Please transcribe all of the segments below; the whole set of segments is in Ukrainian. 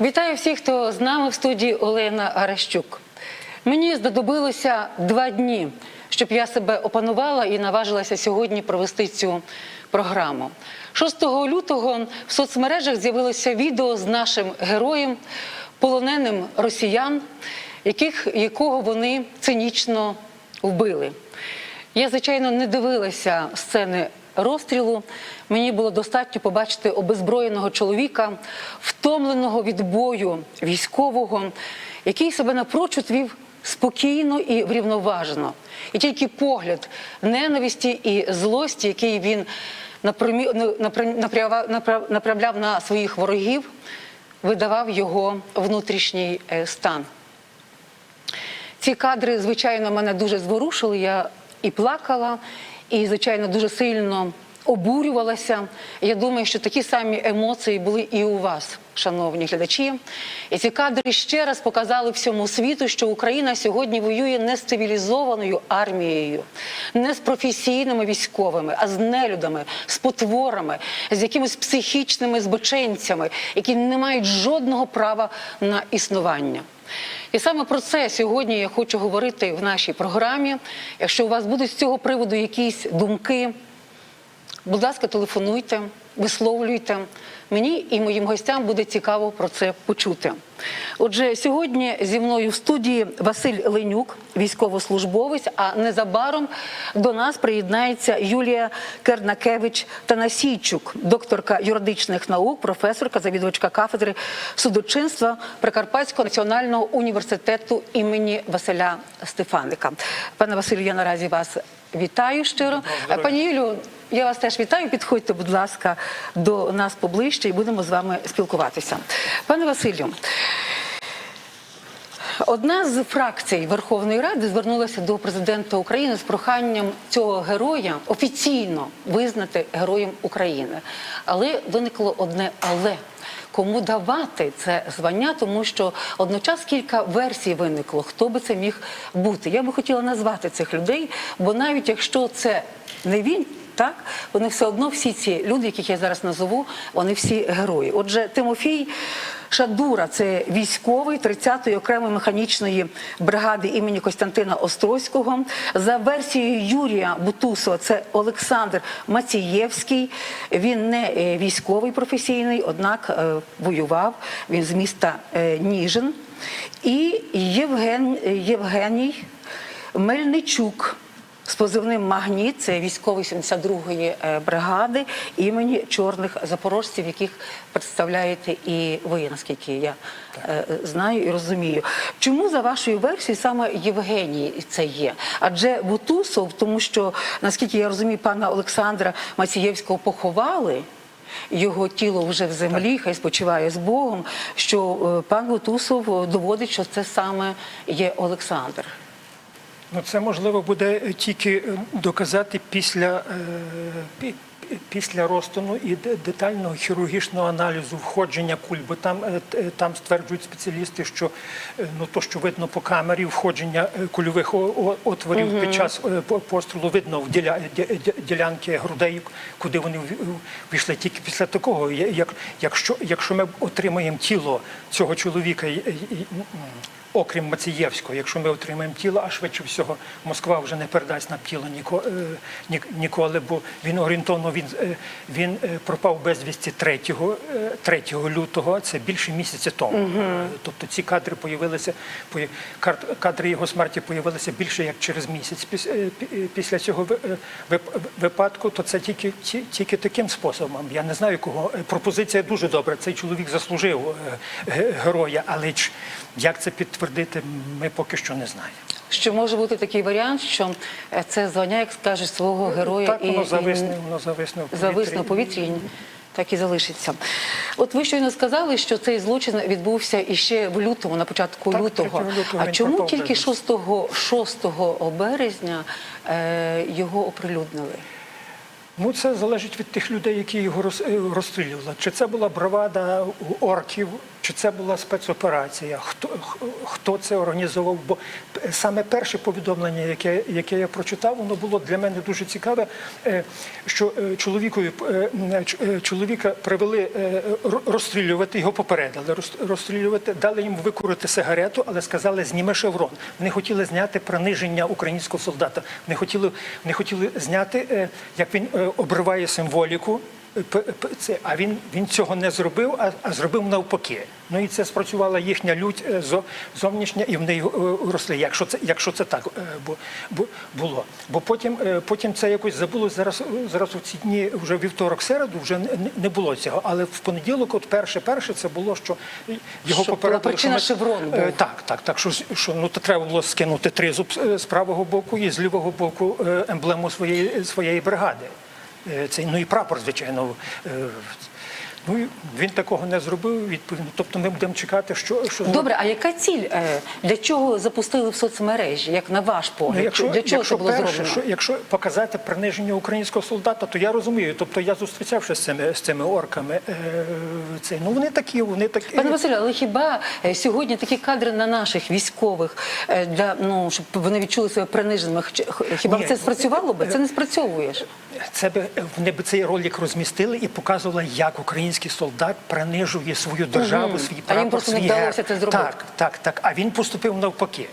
Вітаю всіх, хто з нами в студії Олена Аращук. Мені знадобилося два дні, щоб я себе опанувала і наважилася сьогодні провести цю програму. 6 лютого в соцмережах з'явилося відео з нашим героєм, полоненим росіян, яких, якого вони цинічно вбили. Я, звичайно, не дивилася сцени розстрілу. Мені було достатньо побачити обезброєного чоловіка, втомленого від бою військового, який себе напрочуд вів спокійно і врівноважено. І тільки погляд ненависті і злості, який він ну, направляв на своїх ворогів, видавав його внутрішній е, стан. Ці кадри, звичайно, мене дуже зворушили. Я і плакала, і, звичайно, дуже сильно обурювалася. Я думаю, що такі самі емоції були і у вас, шановні глядачі. І ці кадри ще раз показали всьому світу, що Україна сьогодні воює не з цивілізованою армією, не з професійними військовими, а з нелюдами, з потворами, з якимись психічними збоченцями, які не мають жодного права на існування. І саме про це сьогодні я хочу говорити в нашій програмі. Якщо у вас будуть з цього приводу якісь думки, будь ласка, телефонуйте, висловлюйте. Мені і моїм гостям буде цікаво про це почути. Отже, сьогодні зі мною в студії Василь Ленюк, військовослужбовець. А незабаром до нас приєднається Юлія Кернакевич Танасійчук, докторка юридичних наук, професорка, завідувачка кафедри судочинства Прикарпатського національного університету імені Василя Стефаника. Пане Василю, я наразі вас вітаю щиро. Пані Юлю, я вас теж вітаю. Підходьте, будь ласка, до нас поближче і будемо з вами спілкуватися. Пане Василю. Одна з фракцій Верховної Ради звернулася до президента України з проханням цього героя офіційно визнати героєм України. Але виникло одне але. Кому давати це звання, тому що одночас кілька версій виникло, хто би це міг бути. Я би хотіла назвати цих людей, бо навіть якщо це не він, так вони все одно всі ці люди, яких я зараз назову, вони всі герої. Отже, Тимофій Шадура це військовий 30-ї окремої механічної бригади імені Костянтина Острозького. За версією Юрія Бутусова, це Олександр Мацієвський. Він не е, військовий професійний, однак е, воював. Він з міста е, Ніжин. І Євген, Євгеній Мельничук. З позивним Магніт, це військовий 72-ї е, бригади імені чорних запорожців, яких представляєте і ви, наскільки я е, знаю і розумію. Чому за вашою версією саме Євгеній це є? Адже Бутусов, тому що наскільки я розумію, пана Олександра Мацієвського поховали. Його тіло вже в землі, хай спочиває з Богом. Що е, пан Бутусов доводить, що це саме є Олександр. Ну, це можливо буде тільки е, доказати після, е, після розтину і детального хірургічного аналізу входження куль, бо там, е, там стверджують спеціалісти, що ну, то, що видно по камері, входження кульових отворів під час по- пострілу видно в діля, ді- ді- ділянки грудей, куди вони в- війшли тільки після такого. Як, якщо, якщо ми отримаємо тіло цього чоловіка, окрім Мацієвського, якщо ми отримаємо тіло, а швидше всього Москва вже не передасть нам тіло ніко- е, ніколи, бо він орієнтовно він, е, він е, пропав безвісті 3, е, 3 лютого, це більше місяця тому. Е, Тобто ці кадри появилися, кадри його смерті появилися більше як через місяць піс- пі- після цього ви- вип- випадку, то це тільки, тільки таким способом. Я не знаю кого. Пропозиція дуже добра. Цей чоловік заслужив героя, але як це підтвердити, ми поки що не знаємо. Що може бути такий варіант, що е, це звання, як скажеш, свого героя так воно і, зависне, воно зависне в повітрі. зависне в повітрі, так і залишиться. От ви щойно сказали, що цей злочин відбувся іще в лютому, на початку Так, лютого. лютого а чому тільки безвісти. 6, 6 березня е, його оприлюднили? Ну, це залежить від тих людей, які його е, розстрілювали. Чи це була бравада орків, чи це була спецоперація? Хто, хто це організовував. Бо саме перше повідомлення, яке, яке я прочитав, воно було для мене дуже цікаве, е, що е, чоловікові е, чоловіка привели розстрілювати, його попередили розстрілювати, дали йому викурити сигарету, але сказали, зніми шеврон. Вони хотіли зняти приниження українського солдата. Вони хотіли, вони хотіли зняти, як він обриває символіку. Це, а він, він цього не зробив, а, а зробив навпаки. Ну і це спрацювала їхня лють е, зо- зовнішня, і вони е, росли. Якщо це, якщо це так е, бу- бу- було. Бо потім, е, потім це якось забуло. Зараз, зараз у ці дні, вже вівторок, середу, вже не, не було цього. Але в понеділок, от перше, перше, це було, що його Щоб попередили. причина що ми- шеврон був. Так, так, так. Що, що ну то треба було скинути тризуб з- з правого боку і з лівого боку емблему своєї своєї бригади. Е, Цей, ну і прапор, звичайно. е, Ну він такого не зробив. Відповідно, тобто ми будемо чекати, що, що Добре, а яка ціль? е, Для чого запустили в соцмережі? Як на ваш погляд? Ну, якщо, Для чого якщо це було перше, зроблено? що, якщо показати приниження українського солдата, то я розумію. Тобто я зустрічався з цими з цими орками. Е, цей, ну вони такі, вони такі. Пане Василю, але хіба сьогодні такі кадри на наших військових для ну щоб вони відчули себе приниженими? Хіба Ні, це спрацювало би? Це не спрацьовує ж. Це би вони б цей ролик розмістили і показували, як український солдат принижує свою державу, свій А їм прапор, просто не свій вдалося герб. це зробити. Так, так, так. А він поступив навпаки.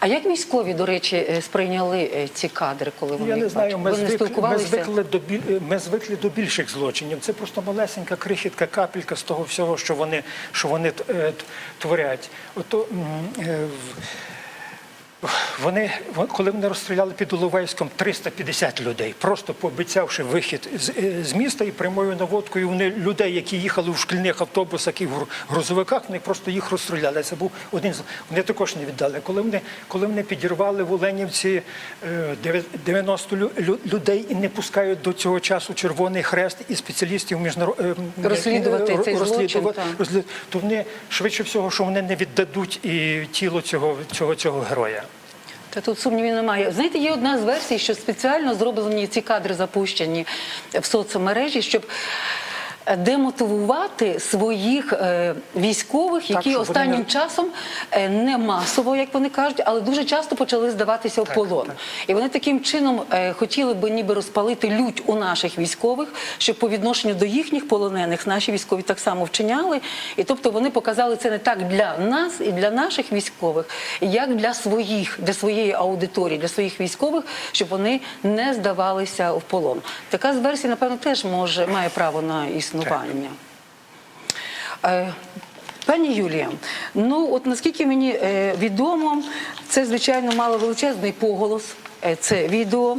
А як військові, до речі, е, сприйняли е, ці кадри, коли вони я не знаю, ми Ви не звикли, ми звикли до біль- ми звикли до більших злочинів. Це просто малесенька крихітка, капелька з того всього, що вони, що вони е, творять. Ото е, Вони, вон- коли вони розстріляли під Іловайськом 350 людей, просто пообіцявши вихід з, е, з міста і прямою наводкою, вони людей, які їхали в шкільних автобусах і в грузовиках, вони просто їх розстріляли. Це був один з вони також не віддали. Коли вони, коли вони підірвали в Оленівці е, 90 лю- лю- людей і не пускають до цього часу Червоний Хрест і спеціалістів міжнародних Розслідувати цей злочин, розслід- то вони швидше всього, що вони не віддадуть і тіло цього, цього, цього героя. Та тут сумнівів немає. Знаєте, є одна з версій, що спеціально зроблені ці кадри запущені в соцмережі, щоб демотивувати своїх е, військових, які вони останнім не- часом е, не масово, як вони кажуть, але дуже часто почали здаватися в полон. І вони таким чином е, хотіли би ніби розпалити лють у наших військових, щоб по відношенню до їхніх полонених наші військові так само вчиняли. І тобто вони показали це не так для нас і для наших військових, як для своїх, для своєї аудиторії, для своїх військових, щоб вони не здавалися в полон. Така з версій, напевно, теж може має право на існування. Е, Пані Юлія, ну от наскільки мені е, відомо, це звичайно мало величезний поголос. Е, Це відео,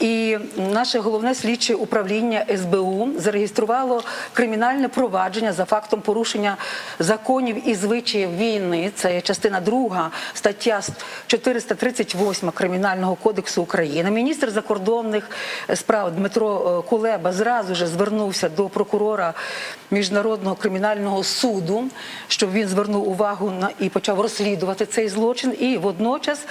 і наше головне слідче управління СБУ зареєструвало кримінальне провадження за фактом порушення законів і звичаїв війни. Це частина 2 стаття 438 Кримінального кодексу України. Міністр закордонних справ Дмитро е, Кулеба зразу ж звернувся до прокурора міжнародного кримінального суду, щоб він звернув увагу на і почав розслідувати цей злочин. І водночас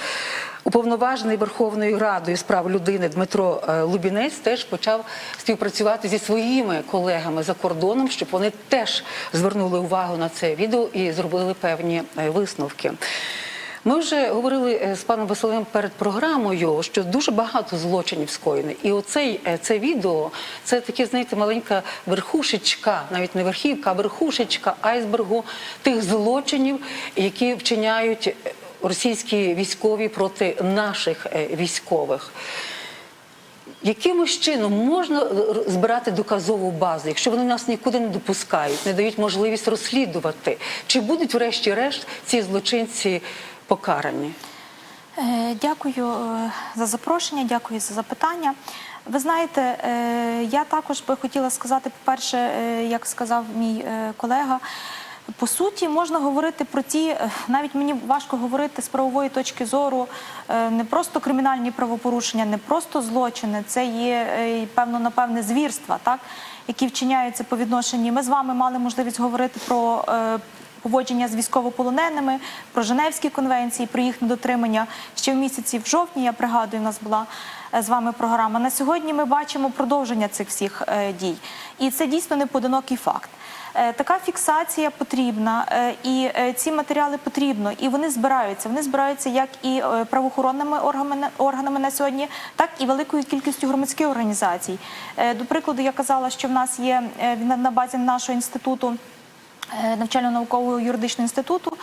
уповноважений Верховною Радою з прав людини Дмитро е, Лубінець теж почав співпрацювати зі своїми колегами за кордоном, щоб вони теж звернули увагу на це відео і зробили певні е, висновки. Ми вже говорили е, з паном Василем перед програмою, що дуже багато злочинів скоєно. І оцей це відео це таке, знаєте, маленька верхушечка, навіть не верхівка, а верхушечка айсбергу тих злочинів, які вчиняють російські військові проти наших е, військових. Якимось чином можна е, збирати доказову базу, якщо вони нас нікуди не допускають, не дають можливість розслідувати, чи будуть врешті-решт ці злочинці покарані? Е, Дякую за запрошення, дякую за запитання. Ви знаєте, я також би хотіла сказати, по-перше, е, як сказав мій колега, по суті, можна говорити про ті, е, навіть мені важко говорити з правової точки зору, е, не просто кримінальні правопорушення, не просто злочини, це є е, певно, напевне, звірства, так, які вчиняються по відношенні. Ми з вами мали можливість говорити про. поводження з військовополоненими, про Женевські конвенції, про їх недотримання ще в місяці в жовтні. Я пригадую, у нас була з вами програма. На сьогодні ми бачимо продовження цих всіх дій, і це дійсно не поодинокий факт. Е, Така фіксація потрібна, е, і е, ці матеріали потрібно, і вони збираються. Вони збираються як і правоохоронними органами, на сьогодні, так і великою кількістю громадських організацій. До прикладу, я казала, що в нас є на базі нашого інституту. Навчально-наукового юридичного інституту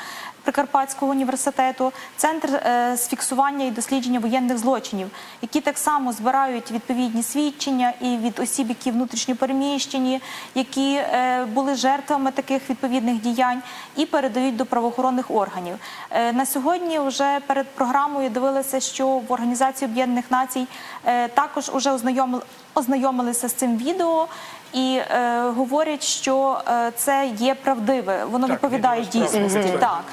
Прикарпатського університету, центр е, з фіксування і дослідження воєнних злочинів, які так само збирають відповідні свідчення і від осіб, які внутрішньо переміщені, які е, були жертвами таких відповідних діянь, і передають до правоохоронних органів. Е, На сьогодні вже перед програмою дивилися, що в Організації Об'єднаних Націй е, також вже ознайомили, ознайомилися з цим відео. І е, говорять, що е, це є правдиве, воно Так, відповідає дійсності. Так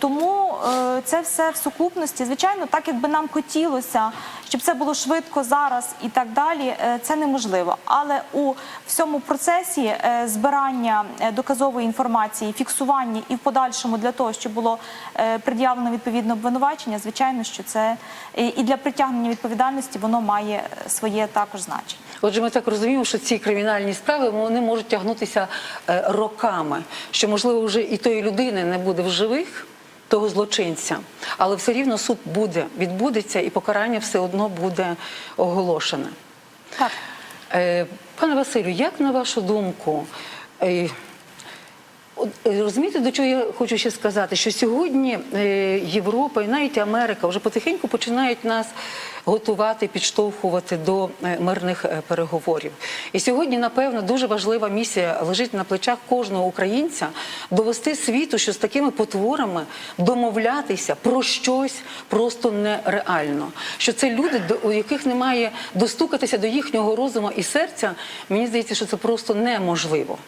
тому е, це все в сукупності. Звичайно, так якби нам хотілося, щоб це було швидко зараз і так далі. е, Це неможливо. Але у всьому процесі е, збирання е, доказової інформації, фіксування і в подальшому для того, щоб було е, пред'явлено відповідне обвинувачення, звичайно, що це і для притягнення відповідальності воно має е, своє також значення. Отже, ми так розуміємо, що ці кримінальні справи вони можуть тягнутися е, роками, що можливо вже і тої людини не буде в живих. Того злочинця, але все рівно суд буде відбудеться, і покарання все одно буде оголошене. Так. Е, Пане Василю, як на вашу думку, е, розумієте, до чого я хочу ще сказати, що сьогодні е, Європа і навіть Америка вже потихеньку починають нас готувати, підштовхувати до е, мирних е, переговорів. І сьогодні, напевно, дуже важлива місія лежить на плечах кожного українця довести світу, що з такими потворами домовлятися про щось просто нереально. Що це люди, у яких немає достукатися до їхнього розуму і серця. Мені здається, що це просто неможливо.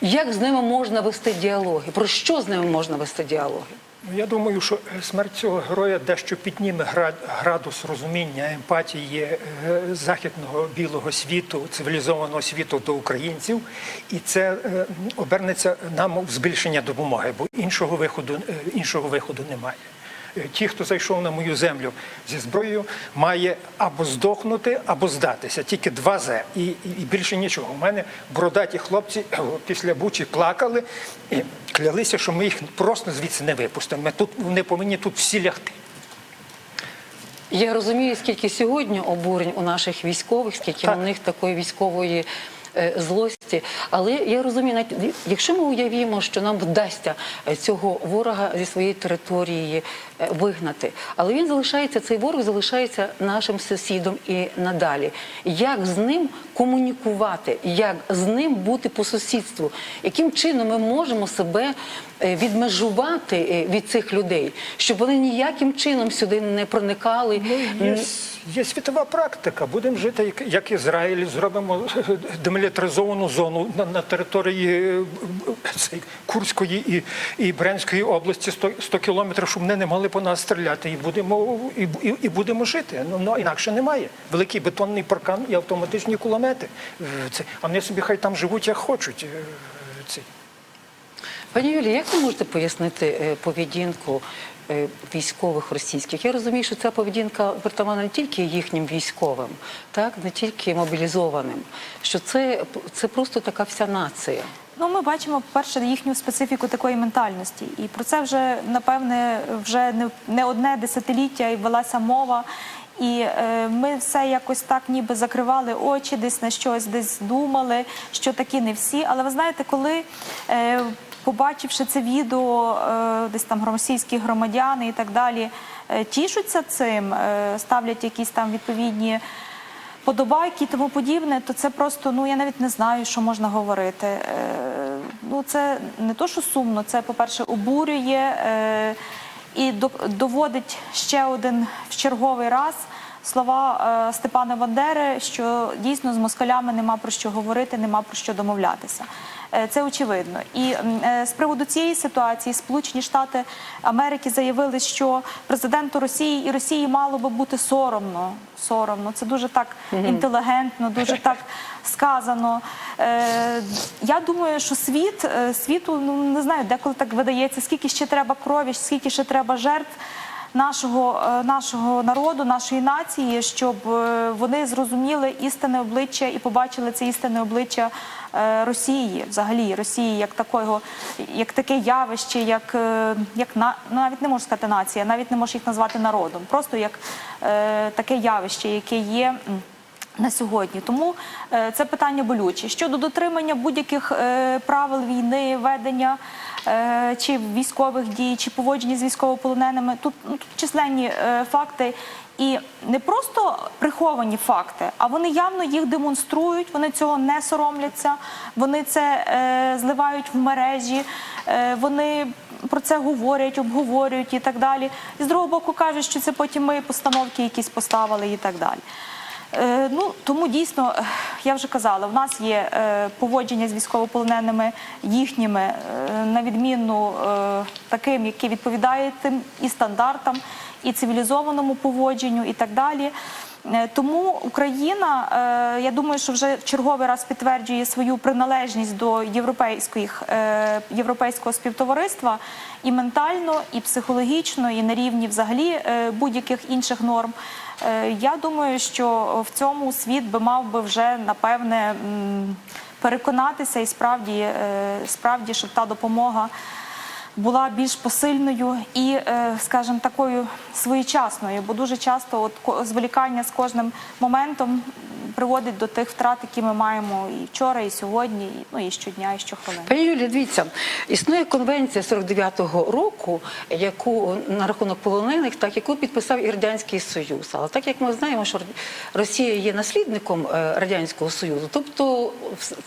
Як з ними можна вести діалоги? Про що з ними можна вести діалоги? Ну, Я думаю, що е, смерть цього героя дещо підніме гра- градус розуміння, емпатії е, західного білого світу, цивілізованого світу до українців, і це е, обернеться нам в збільшення допомоги, бо іншого виходу, іншого виходу немає. Ті, хто зайшов на мою землю зі зброєю, має або здохнути, або здатися. Тільки два зе і, і, і більше нічого. У мене бородаті хлопці е, після Бучі плакали і клялися, що ми їх просто звідси не випустимо. Ми тут вони повинні тут всі лягти. Я розумію, скільки сьогодні обурень у наших військових, скільки Так. у них такої військової злості. Але я розумію, навіть якщо ми уявімо, що нам вдасться е, цього ворога зі своєї території е, вигнати, але він залишається, цей ворог залишається нашим сусідом і надалі. Як з ним комунікувати, як з ним бути по сусідству, яким чином ми можемо себе е, відмежувати е, від цих людей, щоб вони ніяким чином сюди не проникали. Ну, є, є світова практика. Будемо жити як, Ізраїль, зробимо демілітаризовану зону на, на території е, цей, Курської і, і Брянської області 100, 100 кілометрів, щоб вони не могли по нас стріляти. І будемо, і, і, і будемо жити. Ну, ну інакше немає. Великий бетонний паркан і автоматичні кулемети. Е, Це, а вони собі хай там живуть як хочуть. Е, Це. Пані Юлі, як ви можете пояснити е, поведінку е, військових російських? Я розумію, що ця поведінка притаманна не тільки їхнім військовим, так не тільки мобілізованим, що це, це просто така вся нація. Ну, ми бачимо, по-перше, їхню специфіку такої ментальності. І про це вже, напевне, вже не, не одне десятиліття і велася мова. І е, ми все якось так ніби закривали очі, десь на щось, десь думали, що такі не всі. Але ви знаєте, коли е, побачивши це відео, е, десь там російські громадяни і так далі, е, тішуться цим, е, ставлять якісь там відповідні подобайки і тому подібне, то це просто, ну я навіть не знаю, що можна говорити. Ну це не то, що сумно, це, по-перше, обурює е, і до- доводить ще один в черговий раз слова е, Степана Бандери, що дійсно з москалями нема про що говорити, нема про що домовлятися. Е, Це очевидно. І е, з приводу цієї ситуації Сполучені Штати Америки заявили, що президенту Росії і Росії мало би бути соромно. Соромно. Це дуже так інтелігентно, дуже так сказано. Я думаю, що світ світу, ну не знаю, деколи так видається, скільки ще треба крові, скільки ще треба жертв. Нашого, е, нашого народу, нашої нації, щоб е, вони зрозуміли істинне обличчя і побачили це істинне обличчя е, Росії, взагалі Росії, як такого, як таке явище, як, як на ну, навіть не можу сказати нація, навіть не можу їх назвати народом, просто як таке явище, яке є. На сьогодні. Тому е, це питання болюче. Щодо дотримання будь-яких е, правил війни, ведення е, чи військових дій, чи поводження з військовополоненими, тут, ну, тут численні факти. І не просто приховані факти, а вони явно їх демонструють, вони цього не соромляться, вони це зливають в мережі, вони про це говорять, обговорюють і так далі. І з другого боку кажуть, що це потім ми постановки якісь поставили і так далі. Е, Ну тому дійсно, е, я вже казала, в нас є е, поводження з військовополоненими їхніми, на відміну таким, які відповідають тим і стандартам, і цивілізованому поводженню, і так далі. Тому Україна, я думаю, що вже в черговий раз підтверджує свою приналежність до європейських, європейського співтовариства і ментально, і психологічно, і на рівні взагалі будь-яких інших норм. Е, Я думаю, що в цьому світ би мав би вже напевне переконатися і справді, е, справді, щоб та допомога була більш посильною і, е, скажімо, такою своєчасною, бо дуже часто от зволікання з кожним моментом приводить до тих втрат, які ми маємо і вчора, і сьогодні, і, ну і щодня, і щохвилини. Пані Юлія, дивіться, існує конвенція 49-го року, яку на рахунок полонених, так яку підписав і радянський союз. Але так як ми знаємо, що Росія є наслідником е, радянського союзу, тобто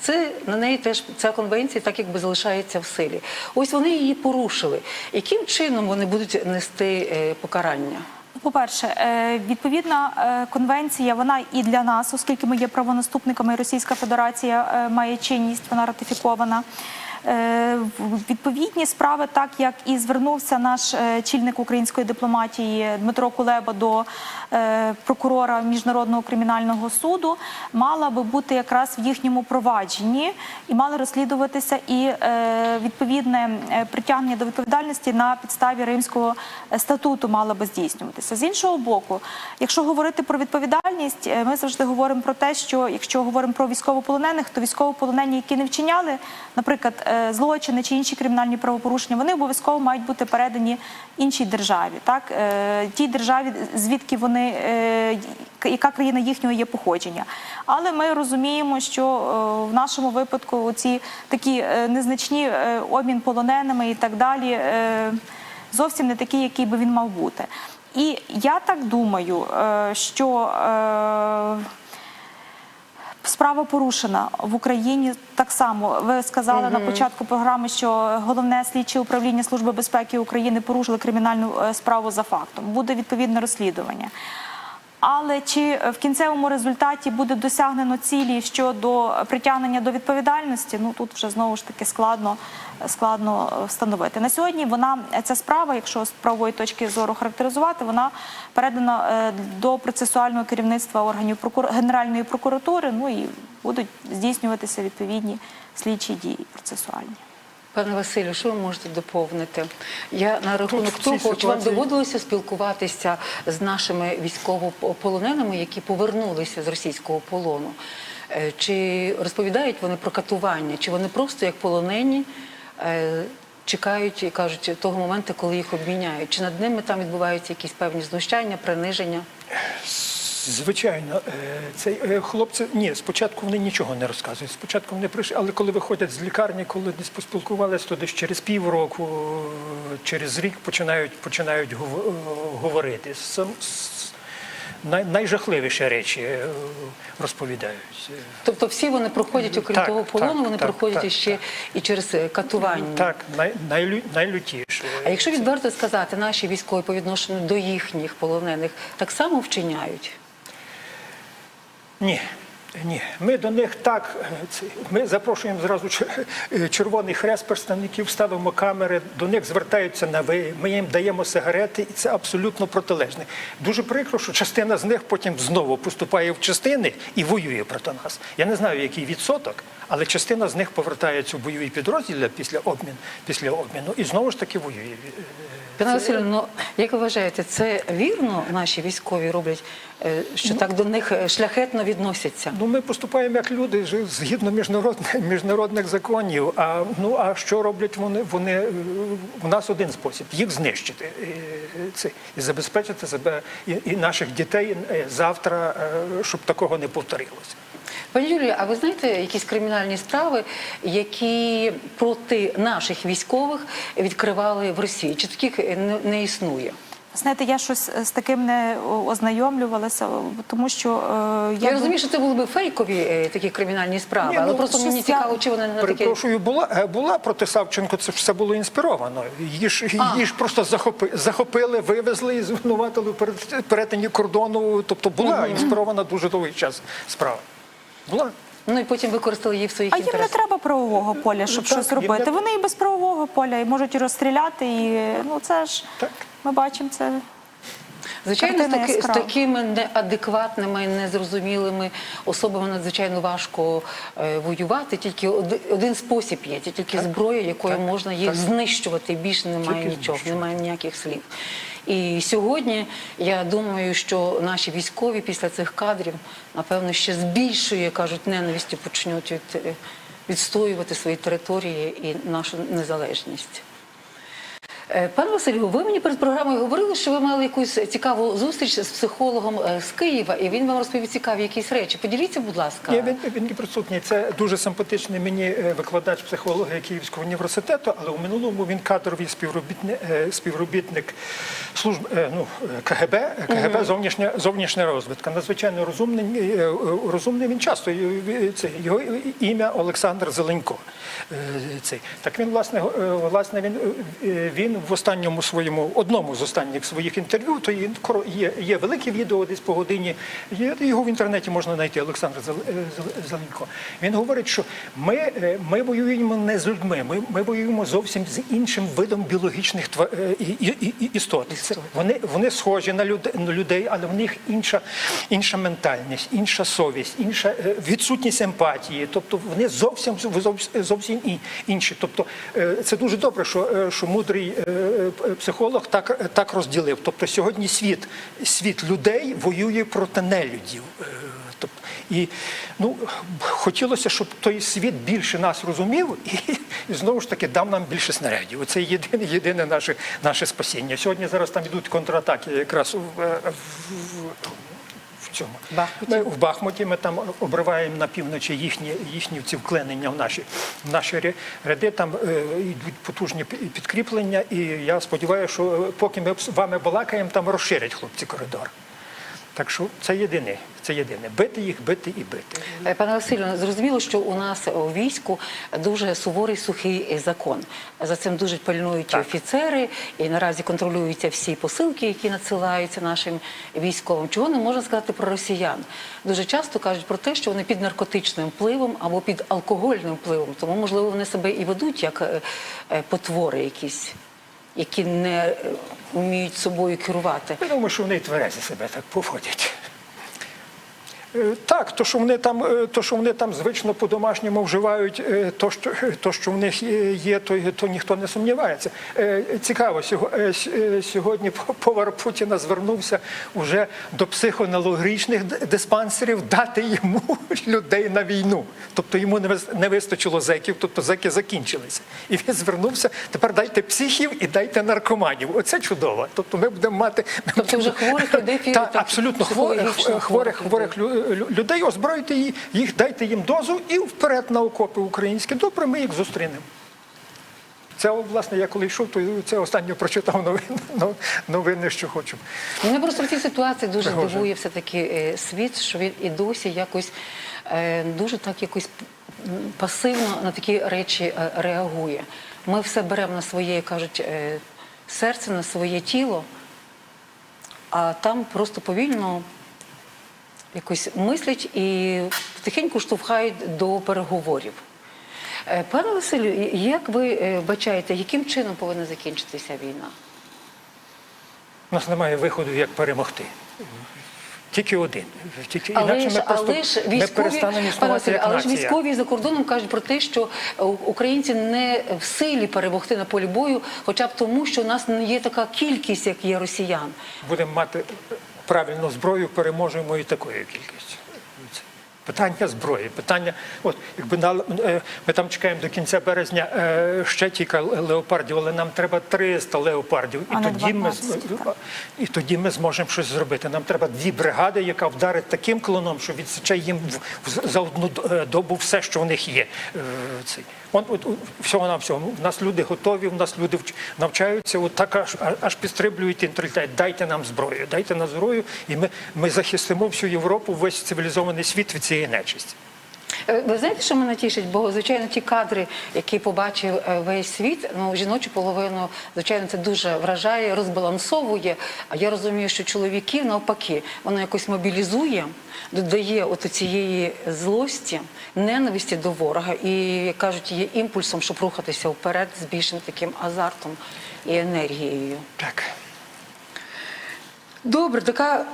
це на неї теж ця конвенція так якби залишається в силі. Ось вони її порушили. Яким чином вони будуть нести е, покарання? По-перше, е, відповідна е, конвенція, вона і для нас, оскільки ми є правонаступниками, Російська Федерація е, має чинність, вона ратифікована. Е, Відповідні справи, так як і звернувся наш е, чільник української дипломатії Дмитро Кулеба до е, прокурора міжнародного кримінального суду, мала би бути якраз в їхньому провадженні і мали розслідуватися і відповідне притягнення до відповідальності на підставі Римського статуту мало би здійснюватися. З іншого боку, якщо говорити про відповідальність, ми завжди говоримо про те, що якщо говоримо про військовополонених, то військовополонені, які не вчиняли, наприклад, злочини чи інші кримінальні правопорушення, вони обов'язково мають бути передані іншій державі, так е, тій державі, звідки вони е, яка країна їхнього є походження. Але ми розуміємо, що е, в нашому випадку ці такі е, незначні е, обмін полоненими і так далі е, зовсім не такий, який би він мав бути. І я так думаю, е, що е, Справа порушена в Україні так само. Ви сказали на початку програми, що головне слідче управління Служби безпеки України порушили кримінальну е, справу за фактом. Буде відповідне розслідування. Але чи в кінцевому результаті буде досягнено цілі щодо притягнення до відповідальності? Ну тут вже знову ж таки складно, складно встановити. На сьогодні вона ця справа, якщо з правової точки зору характеризувати, вона передана е, до процесуального керівництва органів прокур... Генеральної прокуратури. Ну і будуть здійснюватися відповідні слідчі дії процесуальні. Пане Василю, що ви можете доповнити? Я на рахунок того, чи вам доводилося спілкуватися з нашими військовополоненими, які повернулися з російського полону? Е, Чи розповідають вони про катування, чи вони просто як полонені е, чекають і кажуть того моменту, коли їх обміняють? Чи над ними там відбуваються якісь певні знущання, приниження? Звичайно, е, цей е, хлопці ні, спочатку вони нічого не розказують. Спочатку вони прийшли, але коли виходять з лікарні, коли десь поспілкувалися, то десь через півроку, через рік починають починають е, говорити. Сам найжахливіші речі розповідають. Тобто всі вони проходять, окрім Так, того полону, так, вони так, проходять так, ще так. і через катування. Так, най, найлю, найлютіше. А якщо відверто сказати, наші військові по відношенню до їхніх полонених так само вчиняють? Ні. Ні, ми до них так. е, Ми запрошуємо зразу чер- е, Червоний Хрест представників, ставимо камери, до них звертаються на ви. Ми їм даємо сигарети, і це абсолютно протилежне. Дуже прикро, що частина з них потім знову поступає в частини і воює проти нас. Я не знаю, який відсоток, Але частина з них повертається у бойові підрозділи після обмін, після обміну і знову ж таки воює. Пане Василю, ну як ви вважаєте, це вірно наші військові роблять, е, що так до них е, шляхетно відносяться? Ну, ми поступаємо як люди згідно міжнародних, міжнародних законів. А ну а що роблять вони? Вони е, у нас один спосіб їх знищити це і забезпечити себе і, і наших дітей завтра, щоб такого не повторилося. Пані Юлія, а ви знаєте якісь кримінальні справи, які проти наших військових відкривали в Росії? Чи таких не, існує? Знаєте, я щось з таким не ознайомлювалася, тому що е, Я бу- розумію, що це були би фейкові е, такі кримінальні справи, Ні, але ну, просто мені я- цікаво, чи вони не такі. Перепрошую, була е, була проти Савченко. Це все було інспіровано. Її ж А. її ж просто захопи, захопили, вивезли і звинуватили перет- перетині кордону. Тобто була інспірована дуже довгий час справа. Була. Ну і потім використали її в своїх А їм не треба правового поля, щоб Так, щось робити. не- Вони і без правового поля і можуть і розстріляти, і ну це ж Так. ми бачимо це. Звичайно, з, таки, з такими неадекватними, незрозумілими особами надзвичайно важко е, воювати. Тільки оди- один спосіб є, тільки зброя, якою так, можна їх так. знищувати. Більше немає Тільки нічого, знищувати. немає ніяких слів. І сьогодні я думаю, що наші військові після цих кадрів, напевно, ще з більшою, кажуть, ненавистю почнуть від, відстоювати свої території і нашу незалежність. Е, Пане Василю, ви мені перед програмою говорили, що ви мали якусь цікаву зустріч з психологом е, з Києва, і він вам розповів цікаві якісь речі. Поділіться, будь ласка. Ні, він, він присутній. Це дуже симпатичний мені е, викладач психології Київського університету, але у минулому він кадровий співробітник, співробітник служб ну, КГБ, КГБ зовнішня, зовнішня розвідка. Надзвичайно розумний, розумний він часто. Це, його ім'я Олександр Зеленько. Цей. Так він, власне, власне він, він в останньому своєму, одному з останніх своїх інтерв'ю, то є, є, є велике відео десь по годині, є, його в інтернеті можна знайти, Олександр е, Зеленко. Він говорить, що ми, е, ми воюємо не з людьми, ми, ми воюємо зовсім з іншим видом біологічних тва- е, і- і- і- істот. Це, вони, вони схожі на люде- на людей, але в них інша, інша ментальність, інша совість, інша відсутність емпатії. Тобто вони зовсім зовсім, інші. Тобто це дуже добре, що, що мудрий психолог так, так розділив. Тобто сьогодні світ, світ людей воює проти нелюдів. Е, і ну, хотілося, щоб той світ більше нас розумів і, і знову ж таки дав нам більше снарядів. Це єдине, єдине наше, наше спасіння. Сьогодні зараз там йдуть контратаки якраз в, е, в, в, цьому. Бахмуті. Ми в Бахмуті ми там обриваємо на півночі їхні, їхні ці вклинення в наші, в наші ряди. Там е, йдуть потужні підкріплення, і я сподіваюся, що поки ми з вами балакаємо, там розширять хлопці коридор. Так що це єдине, це єдине. Бити їх, бити і бити. Е, Пане Василю, зрозуміло, що у нас у війську дуже суворий сухий закон. За цим дуже пильнують Так. офіцери, і наразі контролюються всі посилки, які надсилаються нашим військовим. Чого не можна сказати про росіян? Дуже часто кажуть про те, що вони під наркотичним впливом або під алкогольним впливом. Тому, можливо, вони себе і ведуть як е, е, потвори якісь, які не вміють собою керувати. Я думаю, що вони тверезі себе так поводять. Е, Так, то, що вони там, е, то, що вони там звично по-домашньому вживають, е, то, що, то, що в них є- то, то ніхто не сумнівається. Цікаво, сьогодні повар Путіна звернувся уже до психонологічних диспансерів дати йому людей на війну. Тобто йому не вистачило зеків, тобто зеки закінчилися. І він звернувся, тепер дайте психів і дайте наркоманів. Оце чудово. Тобто ми будемо мати Тобто вже хворих людей Та, абсолютно хворих, хворих, хворих хворих лю- лю- людей, озброїти їх, дайте їм дозу і вперед на окопи українські. Добре, ми їх зустрінемо. Це, власне, я коли йшов, то це останнє прочитав новини, новини, що хочу. Мене просто в цій ситуації дуже Пригожин. дивує все-таки е, світ, що він і досі якось е, дуже так якось пасивно на такі речі е, реагує. Ми все беремо на своє, як кажуть, серце, на своє тіло, а там просто повільно якось мислять і потихеньку штовхають до переговорів. Е, Пане Василю, як ви е, бачаєте, яким чином повинна закінчитися війна? У нас немає виходу, як перемогти. тільки один. Тільки Але інакше ж, ми просто але ж ми військові, перестанемо пане існувати Василю, як але ж військові за кордоном кажуть про те, що українці не в силі перемогти на полі бою, хоча б тому, що у нас не є така кількість, як є росіян. Будемо мати правильну зброю, переможемо і такою кількістю. Питання зброї, питання, от якби на е, ми там чекаємо до кінця березня е, ще тільки леопардів, але нам треба 300 леопардів, і А не тоді ми так. і тоді ми зможемо щось зробити. Нам треба дві бригади, яка вдарить таким клоном, що відсіче їм в- за одну е, добу все, що в них є. Цей. Он, от, от, всього на всього. У нас люди готові, у нас люди вч- навчаються, от так аж, аж- підстрибують інтелект. Дайте нам зброю, дайте нам зброю, і ми, ми захистимо всю Європу, весь цивілізований світ від цієї нечисті. Е, Ви знаєте, що мене тішить? Бо звичайно ті кадри, які побачив е, весь світ, ну жіночу половину, звичайно, це дуже вражає, розбалансовує. А я розумію, що чоловіків навпаки воно якось мобілізує, додає от цієї злості, ненависті до ворога, і як кажуть, є імпульсом, щоб рухатися вперед з більшим таким азартом і енергією. Так. Добре, така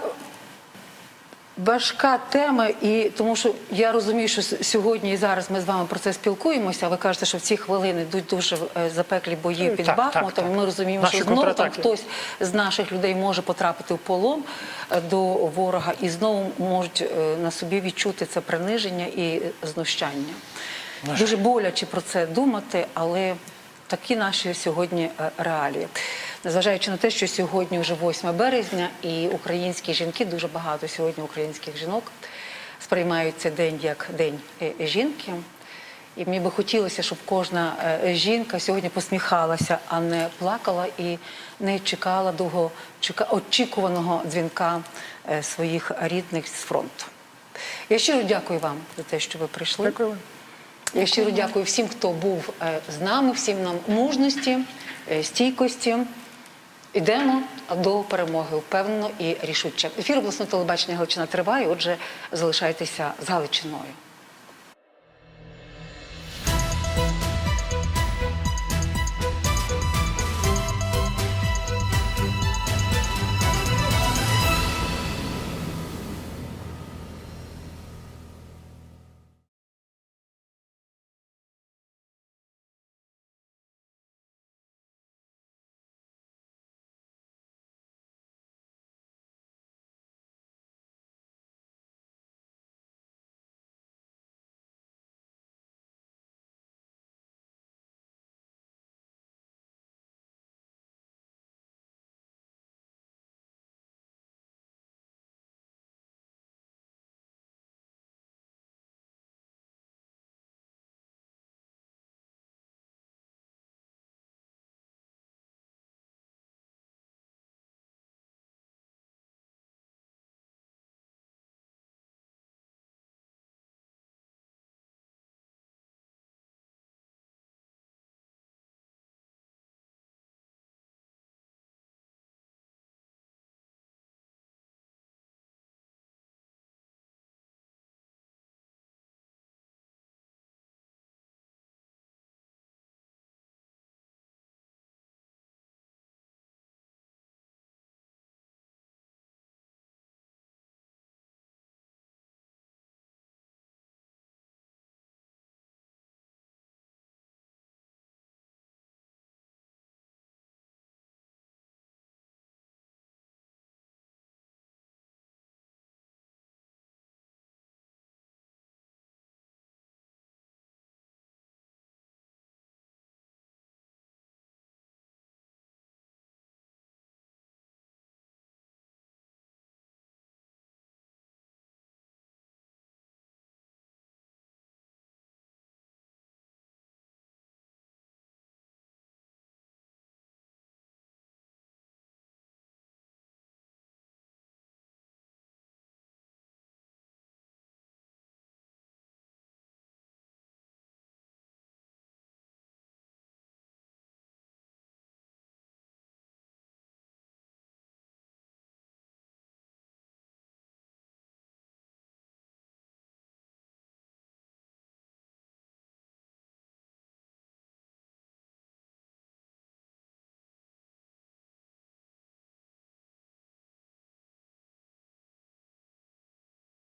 важка тема, і тому що я розумію, що сьогодні і зараз ми з вами про це спілкуємося. Ви кажете, що в ці хвилини йдуть дуже е, запеклі бої під Так, так, Бахмутом. так. і Ми розуміємо, Наші що знову там хтось з наших людей може потрапити в полон е, до ворога і знову можуть е, на собі відчути це приниження і знущання. Дуже боляче про це думати, але такі наші сьогодні е, реалії. Незважаючи на те, що сьогодні вже 8 березня, і українські жінки, дуже багато сьогодні українських жінок сприймають цей день як день е, жінки. І мені би хотілося, щоб кожна е, жінка сьогодні посміхалася, а не плакала і не чекала довго очікуваного дзвінка е, своїх рідних з фронту. Я щиро дякую вам за те, що ви прийшли. Дякую. Я щиро дякую всім, хто був з нами, всім нам мужності, стійкості. Йдемо до перемоги впевнено і рішуче. Ефір обласного телебачення Галичина триває. Отже, залишайтеся з Галичиною.